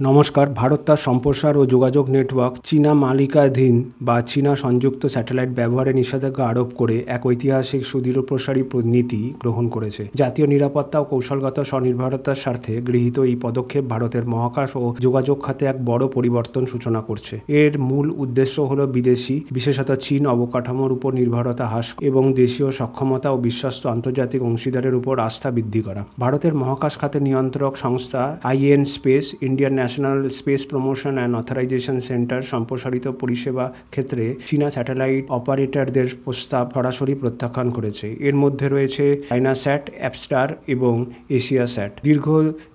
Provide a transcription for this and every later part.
নমস্কার, ভারত তার সম্প্রসার ও যোগাযোগ নেটওয়ার্ক চীনা মালিকাধীন বা চীনা সংযুক্ত স্যাটেলাইট ব্যবহারে নিষেধাজ্ঞা আরোপ করে এক ঐতিহাসিক সুদূরপ্রসারী প্রসারী নীতি গ্রহণ করেছে। জাতীয় নিরাপত্তা ও কৌশলগত স্বনির্ভরতার স্বার্থে গৃহীত এই পদক্ষেপ ভারতের মহাকাশ ও যোগাযোগ খাতে এক বড় পরিবর্তন সূচনা করছে। এর মূল উদ্দেশ্য হল বিদেশি, বিশেষত চীন অবকাঠামোর উপর নির্ভরতা হ্রাস এবং দেশীয় সক্ষমতা ও বিশ্বস্ত আন্তর্জাতিক অংশীদারের উপর আস্থা বৃদ্ধি করা। ভারতের মহাকাশ খাতে নিয়ন্ত্রক সংস্থা IN space Indian national space promotion and authorisation centre সম্প্রসারিত পরিষেবা ক্ষেত্রে চীনা স্যাটেলাইট অপারেটরদের প্রস্তাব সরাসরি প্রত্যাখ্যান করেছে। এর মধ্যে রয়েছে চাইনা স্যাট অ্যাপস্টার এবং এশিয়া স্যাট দীর্ঘ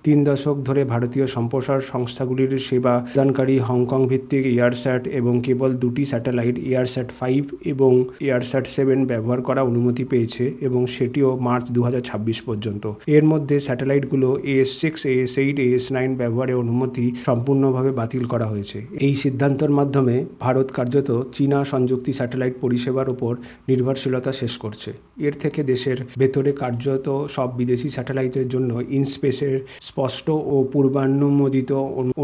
তিন দশক ধরে ভারতীয় সম্প্রসার সংস্থাগুলির সেবা প্রদানকারী হংকং ভিত্তিক এয়ারস্যাট এবং কেবল দুটি স্যাটেলাইট এয়ারস্যাট ফাইভ এবং এয়ারস্যাট সেভেন ব্যবহার করা অনুমতি পেয়েছে এবং সেটিও মার্চ দু হাজার ছাব্বিশ পর্যন্ত। এর মধ্যে স্যাটেলাইটগুলো AS six AS eight AS nine ব্যবহারের অনুমতি সম্পূর্ণভাবে বাতিল করা হয়েছে। এই সিদ্ধান্তের মাধ্যমে ভারত কার্যত চীনা সংযুক্তি স্যাটেলাইট পরিষেবার উপর নির্ভরশীলতা শেষ করছে। এর থেকে দেশের ভেতরে কার্যত সব বিদেশি স্যাটেলাইটের জন্য ইনস্পেসের স্পষ্ট ও পূর্বানুমোদিত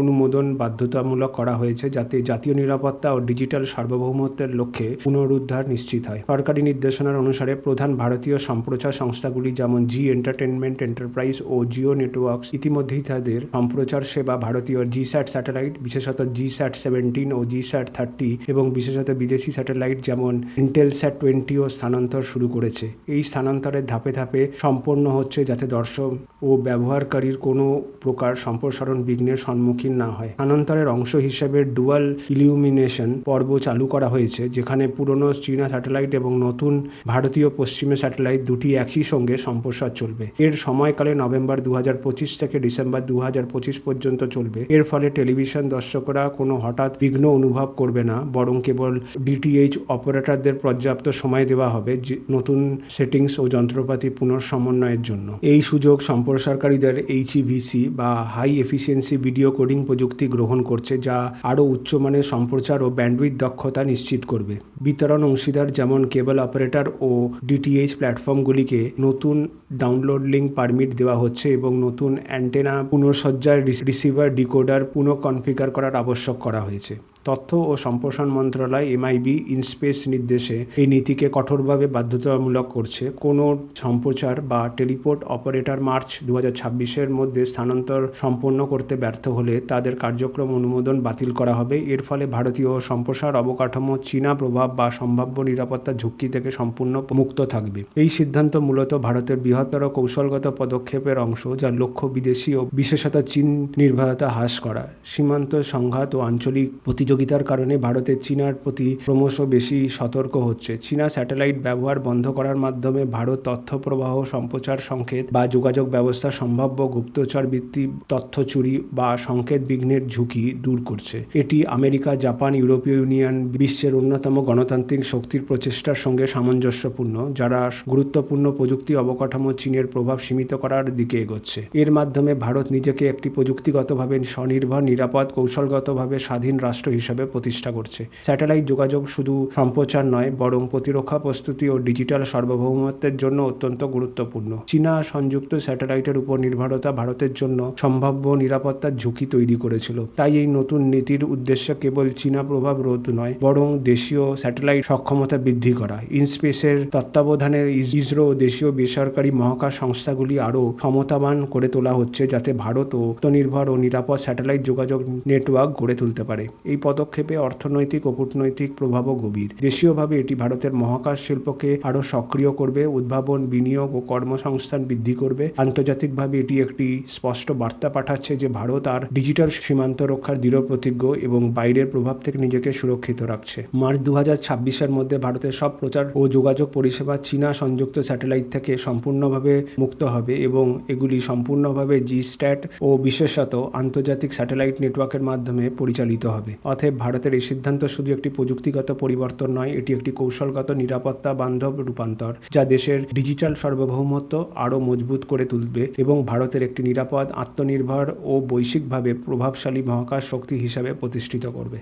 অনুমোদন বাধ্যতামূলক করা হয়েছে যাতে জাতীয় নিরাপত্তা ও ডিজিটাল সার্বভৌমত্বের লক্ষ্যে পুনরুদ্ধার নিশ্চিত হয়। সরকারি নির্দেশনার অনুসারে প্রধান ভারতীয় সম্প্রচার সংস্থাগুলি যেমন জি এন্টারটেনমেন্ট এন্টারপ্রাইজ ও জিও নেটওয়ার্কস ইতিমধ্যেই তাদের সম্প্রচার সেবা ভারতীয় জি স্যাট স্যাটেলাইট বিশেষত জি স্যাট সেভেন্টিন ও জি স্যাট থার্টি এবং বিশেষত বিদেশি স্যাটেলাইট যেমন ইন্টেল স্যাট টোয়েন্টিও স্থানান্তর শুরু করেছে। এই স্থানান্তরের ধাপে ধাপে সম্পন্ন হচ্ছে যাতে দর্শক ও ব্যবহারকারীর কোনো প্রকার সম্প্রসারণ বিঘ্নের সম্মুখীন না হয়। স্থানান্তরের অংশ হিসেবে ডুয়াল ইলিউমিনেশন পর্ব চালু করা হয়েছে, যেখানে পুরনো চীনা স্যাটেলাইট এবং নতুন ভারতীয় পশ্চিমে স্যাটেলাইট দুটি একই সঙ্গে সম্প্রসার চলবে। এর সময়কালে নভেম্বর দু হাজার পঁচিশ থেকে ডিসেম্বর দু হাজার পঁচিশ পর্যন্ত চলবে। এর ফলে টেলিভিশন দর্শকরা কোনো হঠাৎ বিঘ্ন অনুভব করবে না, বরং কেবল ডিটিএইচ অপারেটরদের পর্যাপ্ত সময় দেওয়া হবে নতুন সেটিংস ও যন্ত্রপাতি পুনঃসমন্বয়ের জন্য। এই সুযোগ সম্প্রসারকারীদের এইচইভিসি বা হাই এফিসিয়েন্সি ভিডিও কোডিং প্রযুক্তি গ্রহণ করছে, যা আরও উচ্চমানের সম্প্রচার ও ব্যান্ডউইথ দক্ষতা নিশ্চিত করবে। বিতরণ অংশীদার যেমন কেবল অপারেটর ও ডিটিএইচ প্ল্যাটফর্মগুলিকে নতুন ডাউনলোড লিঙ্ক পারমিট দেওয়া হচ্ছে এবং নতুন অ্যান্টেনা পুনঃসজ্জার রিসিভার ডিকোডার পুনঃ কনফিগার করার আবশ্যক করা হয়েছে। তথ্য ও সম্প্রসারণ মন্ত্রণালয় এমআইবি ইনস্পেস নির্দেশে এই নীতিকে কঠোরভাবে বাধ্যতামূলক করছে। কোনো সম্প্রচার বা টেলিপোর্ট অপারেটর মার্চ দু হাজার মধ্যে স্থানান্তর সম্পন্ন করতে ব্যর্থ হলে তাদের কার্যক্রম অনুমোদন বাতিল করা হবে। এর ফলে ভারতীয় সম্প্রসার অবকাঠামো, চীনা প্রভাব বা সম্ভাব্য নিরাপত্তা ঝুঁকি থেকে সম্পূর্ণ মুক্ত থাকবে। এই সিদ্ধান্ত মূলত ভারতের বৃহত্তর কৌশলগত পদক্ষেপের অংশ, যার লক্ষ্য বিদেশি ও বিশেষত চীন নির্ভরতা হ্রাস করা। সীমান্ত সংঘাত ও আঞ্চলিক প্রতিযোগিতার কারণে ভারতের চীনার প্রতি ক্রমশ বেশি সতর্ক হচ্ছে। চীনা স্যাটেলাইট ব্যবহার বন্ধ করার মাধ্যমে ভারত তথ্য প্রবাহ সম্প্রচার সংকেত বা যোগাযোগ ব্যবস্থা সম্ভাব্য গুপ্তচর ভিত্তিক তথ্য চুরি বা সংকেত বিঘ্নের ঝুঁকি দূর করছে। এটি আমেরিকা, জাপান, ইউরোপীয় ইউনিয়ন, বিশ্বের অন্যতম গণতান্ত্রিক শক্তির প্রচেষ্টার সঙ্গে সামঞ্জস্যপূর্ণ, যারা গুরুত্বপূর্ণ প্রযুক্তি অবকাঠামো চীনের প্রভাব সীমিত করার দিকে এগোচ্ছে। এর মাধ্যমে ভারত নিজেকে একটি প্রযুক্তিগতভাবে স্বনির্ভর, নিরাপদ, কৌশলগতভাবে স্বাধীন রাষ্ট্র হিসাবে প্রতিষ্ঠা করছে। স্যাটেলাইট যোগাযোগ শুধু সম্প্রচার নয়, বরং প্রতিরক্ষা প্রস্তুতি ও ডিজিটাল সার্বভৌমত্বের জন্য অত্যন্ত গুরুত্বপূর্ণ। চীনা সংযুক্ত স্যাটেলাইটের উপর নির্ভরতা ভারতের জন্য সম্ভাব্য নিরাপত্তার ঝুঁকি তৈরি করেছিল। তাই এই নতুন নীতির উদ্দেশ্য কেবল চীনা প্রভাব রোধ নয়, বরং দেশীয় স্যাটেলাইট সক্ষমতা বৃদ্ধি করা। ইনস্পেসের তত্ত্বাবধানে ইস- ইসরো দেশীয় বেসরকারি মহাকাশ সংস্থাগুলি আরও ক্ষমতাবান করে তোলা হচ্ছে, যাতে ভারত ও আত্মনির্ভর ও নিরাপদ স্যাটেলাইট যোগাযোগ নেটওয়ার্ক গড়ে তুলতে পারে। এই পদক্ষেপে অর্থনৈতিক ও কূটনৈতিক প্রভাবও গভীর। দেশীয়ভাবে এটি ভারতের মহাকাশ শিল্পকে আরও সক্রিয় করবে, উদ্ভাবন, বিনিয়োগ ও কর্মসংস্থান বৃদ্ধি করবে। আন্তর্জাতিকভাবে এটি একটি স্পষ্ট বার্তা পাঠাচ্ছে যে ভারত আর ডিজিটাল সীমান্ত রক্ষার দৃঢ় প্রতিজ্ঞ এবং বাইরের প্রভাব থেকে নিজেকে সুরক্ষিত রাখছে। মার্চ দু হাজার মধ্যে ভারতের সব প্রচার ও যোগাযোগ পরিষেবা চীনা সংযুক্ত স্যাটেলাইট থেকে সম্পূর্ণভাবে মুক্ত হবে এবং এগুলি সম্পূর্ণভাবে জি স্ট্যাট ও বিশেষত আন্তর্জাতিক স্যাটেলাইট নেটওয়ার্কের মাধ্যমে পরিচালিত হবে। অতএব ভারতের এই সিদ্ধান্ত শুধু একটি প্রযুক্তিগত পরিবর্তন নয়, এটি একটি কৌশলগত নিরাপত্তা বান্ধব রূপান্তর, যা দেশের ডিজিটাল সার্বভৌমত্ব আরও মজবুত করে তুলবে এবং ভারতের একটি নিরাপদ, আত্মনির্ভর ও বৈশ্বিকভাবে প্রভাবশালী মহাকাশ শক্তি হিসাবে প্রতিষ্ঠিত করবে।